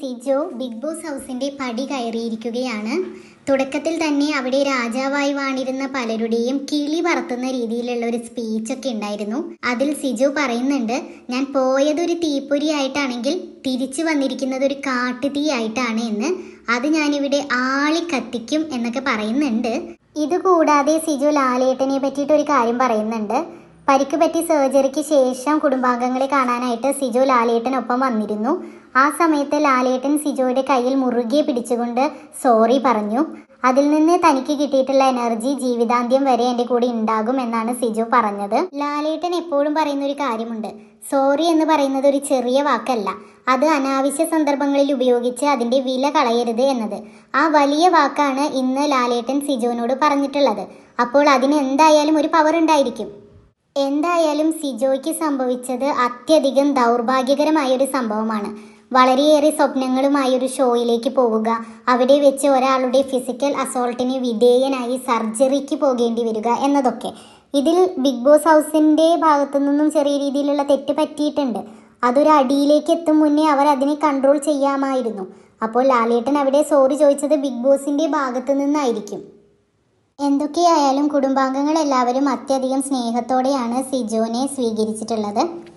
Sijo big boss ഹൗസിന്റെ പടി കയറിയിരിക്കുകയാണ്. തുടക്കത്തിൽ തന്നെ അവിടെ രാജാവായി വാണിരുന്ന പലരുടെയും കിളി പറത്തുന്ന രീതിയിലുള്ള ഒരു സ്പീച്ചൊക്കെ ഉണ്ടായിരുന്നു. അതിൽ സിജു പറയുന്നുണ്ട് ഞാൻ പോയതൊരു തീപ്പൊരി ആയിട്ടാണെങ്കിൽ തിരിച്ചു വന്നിരിക്കുന്നത് ഒരു കാട്ടുതീ ആയിട്ടാണ് എന്ന്. അത് ഞാനിവിടെ ആളി കത്തിക്കും എന്നൊക്കെ പറയുന്നുണ്ട്. ഇതുകൂടാതെ സിജു ലാലേട്ടനെ പറ്റിയിട്ട് ഒരു കാര്യം പറയുന്നുണ്ട്. പരിക്ക് പറ്റി സർജറിക്ക് ശേഷം കുടുംബാംഗങ്ങളെ കാണാനായിട്ട് സിജു ലാലേട്ടനൊപ്പം വന്നിരുന്നു. ആ സമയത്ത് ലാലേട്ടൻ സിജോയുടെ കയ്യിൽ മുറുകെ പിടിച്ചുകൊണ്ട് സോറി പറഞ്ഞു. അതിൽ നിന്ന് തനിക്ക് കിട്ടിയിട്ടുള്ള എനർജി ജീവിതാന്ത്യം വരെ എന്റെ കൂടെ ഉണ്ടാകും എന്നാണ് സിജു പറഞ്ഞത്. ലാലേട്ടൻ എപ്പോഴും പറയുന്ന ഒരു കാര്യമുണ്ട്. സോറി എന്ന് പറയുന്നത് ഒരു ചെറിയ വാക്കല്ല. അത് അനാവശ്യ സന്ദർഭങ്ങളിൽ ഉപയോഗിച്ച് അതിന്റെ വില കളയരുത് എന്നത്. ആ വലിയ വാക്കാണ് ഇന്ന് ലാലേട്ടൻ സിജോനോട് പറഞ്ഞിട്ടുള്ളത്. അപ്പോൾ അതിന് എന്തായാലും ഒരു പവർ ഉണ്ടായിരിക്കും. എന്തായാലും സിജോയ്ക്ക് സംഭവിച്ചത് അത്യധികം ദൗർഭാഗ്യകരമായ ഒരു സംഭവമാണ്. വളരെയേറെ സ്വപ്നങ്ങളുമായി ഒരു ഷോയിലേക്ക് പോവുക. അവിടെ വെച്ച് ഒരാളുടെ ഫിസിക്കൽ അസോൾട്ടിന് വിധേയനായി സർജറിക്ക് പോകേണ്ടി വരിക എന്നതൊക്കെ. ഇതിൽ ബിഗ് ബോസ് ഹൗസിന്റെ ഭാഗത്തു നിന്നും ചെറിയ രീതിയിലുള്ള തെറ്റ് പറ്റിയിട്ടുണ്ട്. അതൊരു അടിയിലേക്ക് എത്തും മുന്നേ അവർ അതിനെ കൺട്രോൾ ചെയ്യാമായിരുന്നു. അപ്പോൾ ലാലേട്ടൻ അവിടെ സോറി ചോദിച്ചത് ബിഗ് ബോസിന്റെ ഭാഗത്തു നിന്നായിരിക്കും. എന്തൊക്കെയായാലും കുടുംബാംഗങ്ങളെല്ലാവരും അത്യധികം സ്നേഹത്തോടെയാണ് സിജോനെ സ്വീകരിച്ചിട്ടുള്ളത്.